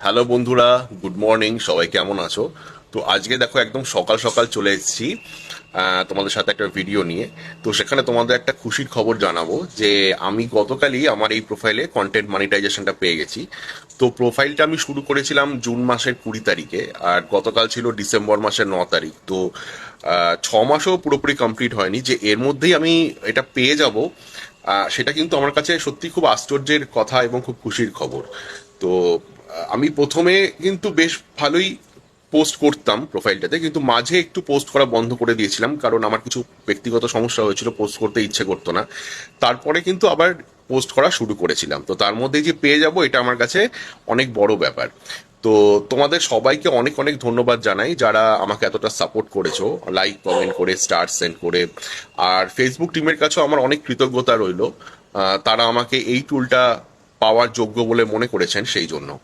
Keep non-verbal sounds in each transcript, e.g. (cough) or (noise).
Hello বন্ধুরা, good morning, সবাই কেমন আছো? তো আজকে দেখো একদম সকাল সকাল চলে এসেছি তোমাদের সাথে একটা ভিডিও নিয়ে। তো সেখানে তোমাদের একটা খুশির খবর জানাব যে আমি গতকালই আমার এই প্রোফাইলে কন্টেন্ট মনিটাইজেশনটা পেয়ে গেছি। তো প্রোফাইলটা আমি শুরু করেছিলাম জুন মাসের কুড়ি তারিখে, আর গতকাল ছিল ডিসেম্বর মাসের ন তারিখ। তো ছ মাসও পুরোপুরি কমপ্লিট হয়নি যে এর মধ্যেই আমি এটা পেয়ে যাব সেটা কিন্তু আমার কাছে সত্যি খুব আশ্চর্যের কথা এবং খুব খুশির খবর। তো আমি প্রথমে কিন্তু বেশ ভালোই পোস্ট করতাম প্রোফাইলটাতে, কিন্তু মাঝে একটু পোস্ট করা বন্ধ করে দিয়েছিলাম, কারণ আমার কিছু ব্যক্তিগত সমস্যা হয়েছিল, পোস্ট করতে ইচ্ছে করতো না। তারপরে কিন্তু আবার পোস্ট করা শুরু করেছিলাম। তো তার মধ্যে যে পেয়ে যাব, এটা আমার কাছে অনেক বড় ব্যাপার। তো তোমাদের সবাইকে অনেক অনেক ধন্যবাদ জানাই, যারা আমাকে এতটা সাপোর্ট করেছ, লাইক, কমেন্ট করে, স্টার সেন্ড করে। আর ফেসবুক টিমের কাছেও আমার অনেক কৃতজ্ঞতা রইল। তারা আমাকে এই টুলটা পাওয়ার যোগ্য বলে মনে করেছেন সেই জন্য।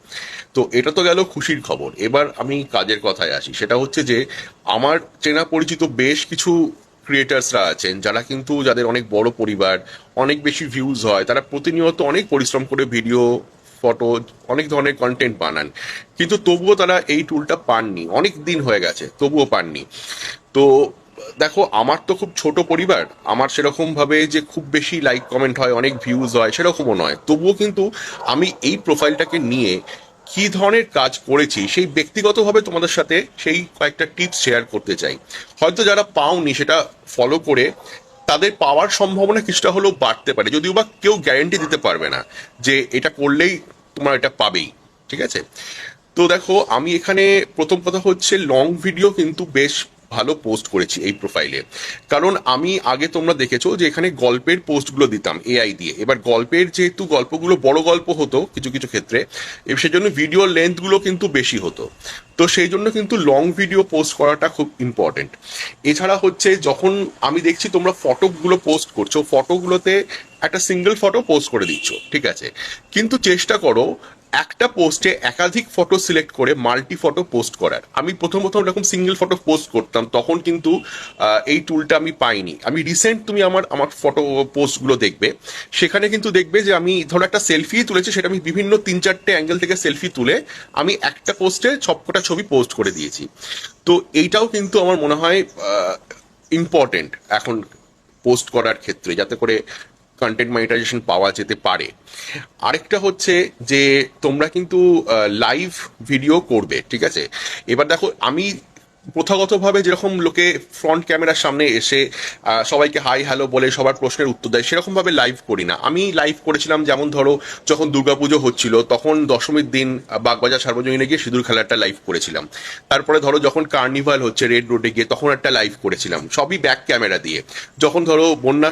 তো এটা তো গেল খুশির খবর। এবার আমি কাজের কথায় আসি। সেটা হচ্ছে যে, আমার চেনা পরিচিত বেশ কিছু ক্রিয়েটার্সরা আছেন, যারা কিন্তু যাদের অনেক বড় পরিবার, অনেক বেশি ভিউজ হয়, তারা প্রতিনিয়ত অনেক পরিশ্রম করে ভিডিও ফটো অনেক ধরনের কন্টেন্ট বানান। কিন্তু তবুও তারা এই টুলটা পাননি। অনেক দিন হয়ে গেছে, তবুও পাননি। তো দেখো, আমার তো খুব ছোট পরিবার। আমার সেরকম ভাবে যে খুব বেশি লাইক কমেন্ট হয়, অনেক ভিউজ হয়, সেরকমও নয়। তবুও কিন্তু আমি এই প্রোফাইলটাকে নিয়ে কি ধরনের কাজ করেছি, সেই ব্যক্তিগতভাবে তোমাদের সাথে সেই কয়েকটা টিপস শেয়ার করতে চাই। হয়তো যারা পাওনি সেটা ফলো করে, তাদের পাওয়ার সম্ভাবনা কিছুটা হলেও বাড়তে পারে। যদিও বা কেউ গ্যারেন্টি দিতে পারবে না যে এটা করলেই তোমার এটা পাবেই, ঠিক আছে? তো দেখো, আমি এখানে প্রথম কথা হচ্ছে লং ভিডিও কিন্তু বেশ ভালো পোস্ট করেছি এই প্রোফাইলে কারণ আমি আগে তোমরা দেখেছ যে এখানে গল্পের পোস্টগুলো দিতাম এআই দিয়ে। এবার গল্পের যেহেতু গল্পগুলো বড় গল্প হতো কিছু কিছু ক্ষেত্রে সেজন্য ভিডিও লেন্থগুলো কিন্তু বেশি হতো। তো সেই জন্য কিন্তু লং ভিডিও পোস্ট করাটা খুব ইম্পর্টেন্ট এছাড়া হচ্ছে যখন আমি দেখছি তোমরা ফটোগুলো পোস্ট করছ ফটোগুলোতে একটা সিঙ্গেল ফটো পোস্ট করে দিচ্ছ, ঠিক আছে? কিন্তু চেষ্টা করো একটা পোস্টে একাধিক ফটো সিলেক্ট করে মাল্টি ফটো পোস্ট করার। আমি প্রথম প্রথম এরকম সিঙ্গেল ফটো পোস্ট করতাম, তখন কিন্তু এই টুলটা আমি পাইনি। আমি রিসেন্ট তুমি আমার আমার ফটো পোস্টগুলো দেখবে, সেখানে কিন্তু দেখবে যে আমি ধরো একটা সেলফি তুলেছি, সেটা আমি বিভিন্ন তিন চারটে অ্যাঙ্গেল থেকে সেলফি তুলে আমি একটা পোস্টে সবকটা ছবি পোস্ট করে দিয়েছি। তো এইটাও কিন্তু আমার মনে হয় ইম্পর্টেন্ট এখন পোস্ট করার ক্ষেত্রে, যাতে করে কন্টেন্ট মনিটাইজেশন পাওয়া যেতে পারে। আরেকটা হচ্ছে যে তোমরা কিন্তু লাইভ ভিডিও করবে, ঠিক আছে? এবার দেখো, আমি প্রথাগতভাবে যেরকম লোকে ফ্রন্ট ক্যামেরার সামনে এসে সবাইকে হাই হ্যালো বলে সবার প্রশ্নের উত্তর দেয়, সেরকমভাবে লাইভ করি না। আমি লাইভ করেছিলাম যেমন ধরো, যখন দুর্গাপুজো হচ্ছিল, তখন দশমীর দিন বাগবাজার সার্বজনীনে গিয়ে সিঁদুর খেলাটা লাইভ করেছিলাম। তারপরে ধরো, যখন কার্নিভাল হচ্ছে রেড রোডে গিয়ে, তখন একটা লাইভ করেছিলাম, সবই ব্যাক ক্যামেরা দিয়ে। যখন ধরো, বন্যা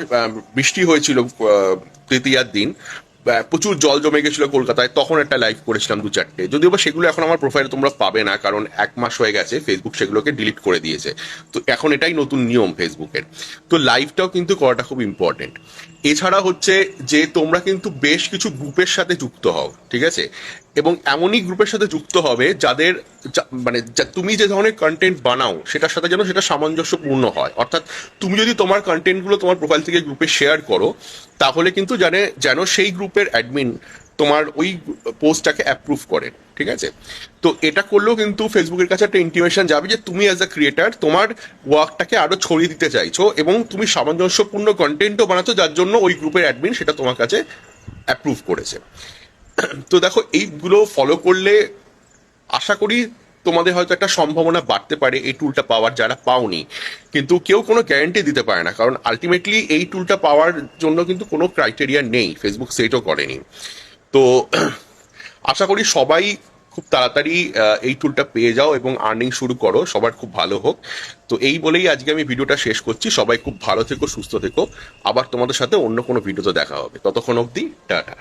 বৃষ্টি হয়েছিল তৃতীয়ার দিন প্রচুর জল জমে গেছিল কলকাতায়, তখন একটা লাইভ করেছিলাম দু চারটে। যদিও বা সেগুলো এখন আমার প্রোফাইলে তোমরা পাবে না, কারণ এক মাস হয়ে গেছে ফেসবুক সেগুলোকে ডিলিট করে দিয়েছে। তো এখন এটাই নতুন নিয়ম ফেসবুকের তো লাইভটাও কিন্তু করাটা খুব ইম্পর্টেন্ট এছাড়া হচ্ছে যে তোমরা কিন্তু বেশ কিছু গ্রুপের সাথে যুক্ত হও, ঠিক আছে? এবং এমনই গ্রুপের সাথে যুক্ত হবে যাদের মানে তুমি যে ধরনের কন্টেন্ট বানাও, সেটার সাথে যেন সেটা সামঞ্জস্যপূর্ণ হয়। অর্থাৎ তুমি যদি তোমার কন্টেন্টগুলো তোমার প্রোফাইল থেকে গ্রুপে শেয়ার করো তাহলে কিন্তু জানে, যেন সেই গ্রুপের অ্যাডমিন তোমার ওই পোস্টটাকে অ্যাপ্রুভ করে, ঠিক আছে? তো এটা করলেও কিন্তু ফেসবুকের কাছে একটা ইন্টিমেশন যাবে যে তুমি অ্যাজ আ ক্রিয়েটার তোমার ওয়ার্কটাকে আরও ছড়িয়ে দিতে চাইছো এবং তুমি সামঞ্জস্যপূর্ণ কন্টেন্টও বানাচ্ছো যার জন্য ওই গ্রুপের অ্যাডমিন সেটা তোমার কাছে অ্যাপ্রুভ করেছে। তো দেখো, এইগুলো ফলো করলে আশা করি তোমাদের হয়তো একটা সম্ভাবনা বাড়তে পারে এই টুলটা পাওয়ার, যারা পাওনি। কিন্তু কেউ কোনো গ্যারেন্টি দিতে পারে না। কারণ আলটিমেটলি এই টুলটা পাওয়ার জন্য কিন্তু কোনো ক্রাইটেরিয়া নেই। ফেসবুক সেটও করেনি। তো (clears throat) আশা করি সবাই খুব তাড়াতাড়ি এই টুলটা পেয়ে যাও এবং আর্নিং শুরু করো। সবার খুব ভালো হোক। তো এই বলেই আজকে আমি ভিডিওটা শেষ করছি। সবাই খুব ভালো থেকো, সুস্থ থেকো। আবার তোমাদের সাথে অন্য কোনো ভিডিওতে দেখা হবে। ততক্ষণ অবধি, টাটা।